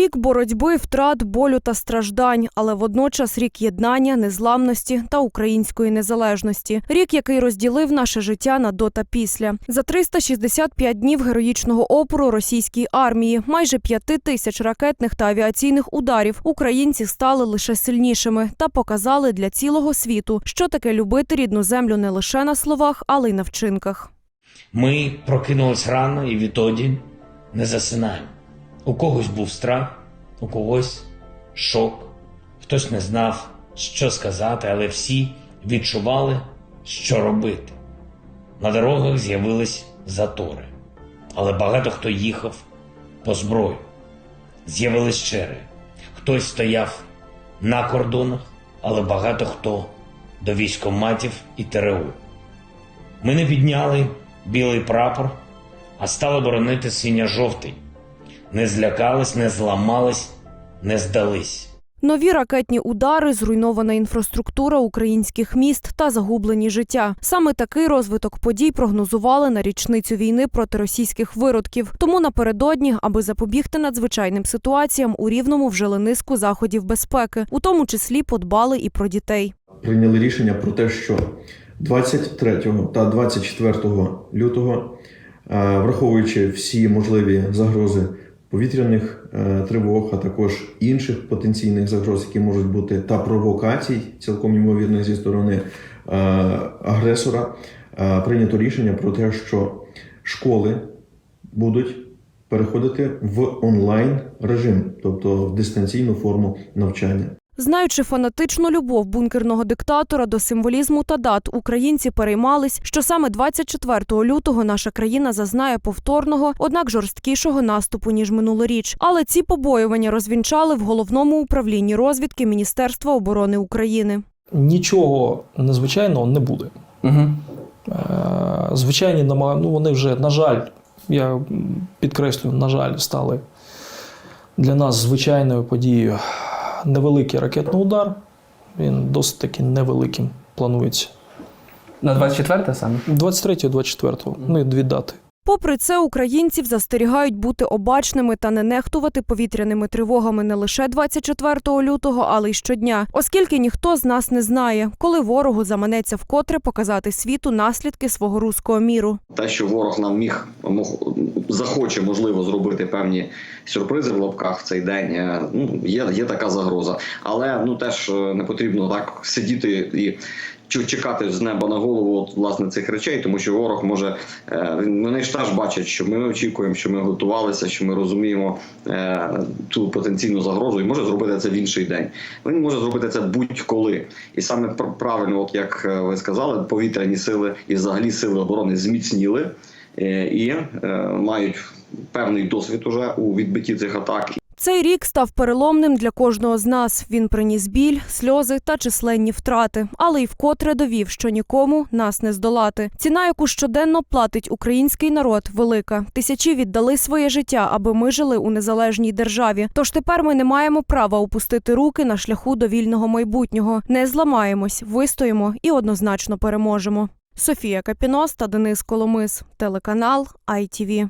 Рік боротьби, втрат, болю та страждань, але водночас рік єднання, незламності та української незалежності. Рік, який розділив наше життя на до та після. За 365 днів героїчного опору російській армії, майже п'яти тисяч ракетних та авіаційних ударів, українці стали лише сильнішими та показали для цілого світу, що таке любити рідну землю не лише на словах, але й на вчинках. Ми прокинулись рано і відтоді не засинаємо. У когось був страх, у когось шок, хтось не знав, що сказати, але всі відчували, що робити. На дорогах з'явились затори, але багато хто їхав по зброю. З'явились черги. Хтось стояв на кордонах, але багато хто до військоматів і ТРУ. Ми не підняли білий прапор, а стали боронити синьо-жовтий. Не злякались, не зламались, не здались. Нові ракетні удари, зруйнована інфраструктура українських міст та загублені життя. Саме такий розвиток подій прогнозували на річницю війни проти російських виродків. Тому напередодні, аби запобігти надзвичайним ситуаціям, у рівному вжили низку заходів безпеки, у тому числі подбали і про дітей. прийняли рішення про те, що 23 та 24 лютого, е, враховуючи всі можливі загрози повітряних е, тривог, а також інших потенційних загроз, які можуть бути, та провокацій, цілком ймовірно, зі сторони е, агресора, е, прийнято рішення про те, що школи будуть переходити в онлайн режим, тобто в дистанційну форму навчання. Знаючи фанатичну любов бункерного диктатора до символізму та дат, українці переймались, що саме 24 лютого наша країна зазнає повторного, однак жорсткішого наступу ніж минулоріч. Але ці побоювання розвінчали в головному управлінні розвідки Міністерства оборони України. Нічого незвичайного не буде. Угу. Звичайні ну вони вже, на жаль, я м, підкреслюю, на жаль, стали для нас звичайною подією. Невеликий ракетний удар. Він досить таки невеликим планується. На 24 саме? 23-24, ну і дві дати. Попри це, українців застерігають бути обачними та не нехтувати повітряними тривогами не лише 24 лютого, але й щодня, оскільки ніхто з нас не знає, коли ворогу заманеться вкотре показати світу наслідки свого руського міру. те, що ворог нам міг захоче, можливо, зробити певні сюрпризи в лапках в цей день. е, Ну є, є така загроза, але ну теж е, не потрібно так сидіти і. Чекати з неба на голову от, власне цих речей, тому що ворог може е, вони ж теж бачать, що ми очікуємо, що ми готувалися, що ми розуміємо е, ту потенційну загрозу, і може зробити це в інший день. Він може зробити це будь-коли, і саме пр- правильно, от як е, ви сказали, повітряні сили і взагалі сили оборони зміцніли і мають певний досвід уже у відбитті цих атак. Цей рік став переломним для кожного з нас. Він приніс біль, сльози та численні втрати, але й вкотре довів, що нікому нас не здолати. Ціна, яку щоденно платить український народ, велика. Тисячі віддали своє життя, аби ми жили у незалежній державі. Тож тепер ми не маємо права опустити руки на шляху до вільного майбутнього. Не зламаємось, вистоїмо і однозначно переможемо. Софія Капінос та Денис Коломис, телеканал ITV.